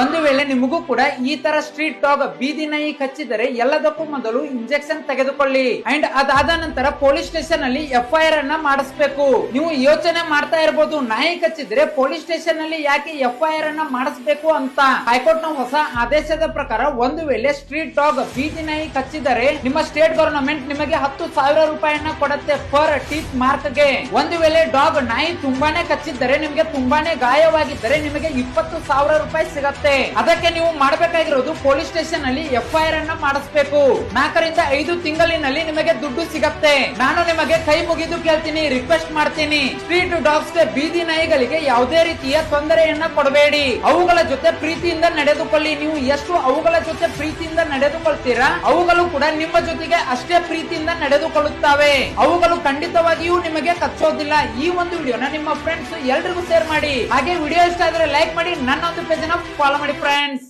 ಒಂದು ವೇಳೆ ನಿಮಗೂ ಕೂಡ ಈ ತರ ಸ್ಟ್ರೀಟ್ ಡಾಗ್ ಬೀದಿ ನಾಯಿ ಕಚ್ಚಿದರೆ ಎಲ್ಲದಕ್ಕೂ ಮೊದಲು ಇಂಜೆಕ್ಷನ್ ತೆಗೆದುಕೊಳ್ಳಿ. ಅಂಡ್ ಅದಾದ ನಂತರ ಪೊಲೀಸ್ ಸ್ಟೇಷನ್ ಅಲ್ಲಿ ಎಫ್ಐಆರ್ ಅನ್ನ ಮಾಡಿಸಬೇಕು. ನೀವು ಯೋಚನೆ ಮಾಡ್ತಾ ಇರಬಹುದು ನಾಯಿ ಕಚ್ಚಿದ್ರೆ ಪೊಲೀಸ್ ಸ್ಟೇಷನ್ ಅಲ್ಲಿ ಯಾಕೆ ಎಫ್ಐಆರ್ ಅನ್ನ ಮಾಡಿಸಬೇಕು ಅಂತ. ಹೈಕೋರ್ಟ್ನ ಹೊಸ ಆದೇಶದ ಪ್ರಕಾರ ಒಂದು ವೇಳೆ ಸ್ಟ್ರೀಟ್ ಡಾಗ್ ಬೀದಿ ನಾಯಿ ಕಚ್ಚಿದರೆ ನಿಮ್ಮ ಸ್ಟೇಟ್ ಗವರ್ನಮೆಂಟ್ ನಿಮಗೆ ಹತ್ತು ಸಾವಿರ ರೂಪಾಯಿಯನ್ನ ಕೊಡುತ್ತೆ ಪರ್ ಟೀತ್ ಮಾರ್ಕ್ಗೆ. ಒಂದು ವೇಳೆ ಡಾಗ್ ನಾಯಿ ತುಂಬಾನೇ ಕಚ್ಚಿದ್ದರೆ, ನಿಮಗೆ ತುಂಬಾನೇ ಗಾಯವಾಗಿದ್ದರೆ ನಿಮಗೆ ಇಪ್ಪತ್ತು ಸಾವಿರ ರೂಪಾಯಿ ಸಿಗತ್ತೆ. ಅದಕ್ಕೆ ನೀವು ಮಾಡಬೇಕಾಗಿರೋದು ಪೊಲೀಸ್ ಸ್ಟೇಷನ್ ಅಲ್ಲಿ ಎಫ್ಐಆರ್ ಅನ್ನ ಮಾಡಿಸ್ಬೇಕು. ನಾಲ್ಕರಿಂದ ಐದು ತಿಂಗಳಿನಲ್ಲಿ ನಿಮಗೆ ದುಡ್ಡು ಸಿಗತ್ತೆ. ನಾನು ನಿಮಗೆ ಕೈ ಮುಗಿದು ಕೇಳ್ತೀನಿ, ರಿಕ್ವೆಸ್ಟ್ ಮಾಡ್ತೀನಿ. ಸ್ಟ್ರೀಟ್ ಡಾಗ್ಸ್ ಬೀದಿ ನಾಯಿಗಳಿಗೆ ಯಾವುದೇ ರೀತಿಯ ತೊಂದರೆಯನ್ನ ಕೊಡಬೇಡಿ. ಅವುಗಳ ಜೊತೆ ಪ್ರೀತಿಯಿಂದ ನಡೆದುಕೊಳ್ಳಿ. ನೀವು ಎಷ್ಟು ಅವುಗಳ ಜೊತೆ ಪ್ರೀತಿಯಿಂದ ನಡೆದುಕೊಳ್ತೀರಾ, ಅವುಗಳು ಕೂಡ ನಿಮ್ಮ ಜೊತೆಗೆ ಅಷ್ಟೇ ಪ್ರೀತಿಯಿಂದ ನಡೆದುಕೊಳ್ಳುತ್ತವೆ. ಅವುಗಳು ಖಂಡಿತವಾಗಿಯೂ ನಿಮಗೆ ಕಚ್ಚೋದಿಲ್ಲ. ಈ ಒಂದು ವಿಡಿಯೋನ ನಿಮ್ಮ ಫ್ರೆಂಡ್ಸ್ ಎಲ್ರಿಗೂ ಶೇರ್ ಮಾಡಿ. ಹಾಗೆ ವಿಡಿಯೋ ಇಷ್ಟ ಆದ್ರೆ ಲೈಕ್ ಮಾಡಿ. ನನ್ನ ಒಂದು ಪೇಜ್ ಫಾಲೋ ಮಾಡಿ ಫ್ರೆಂಡ್ಸ್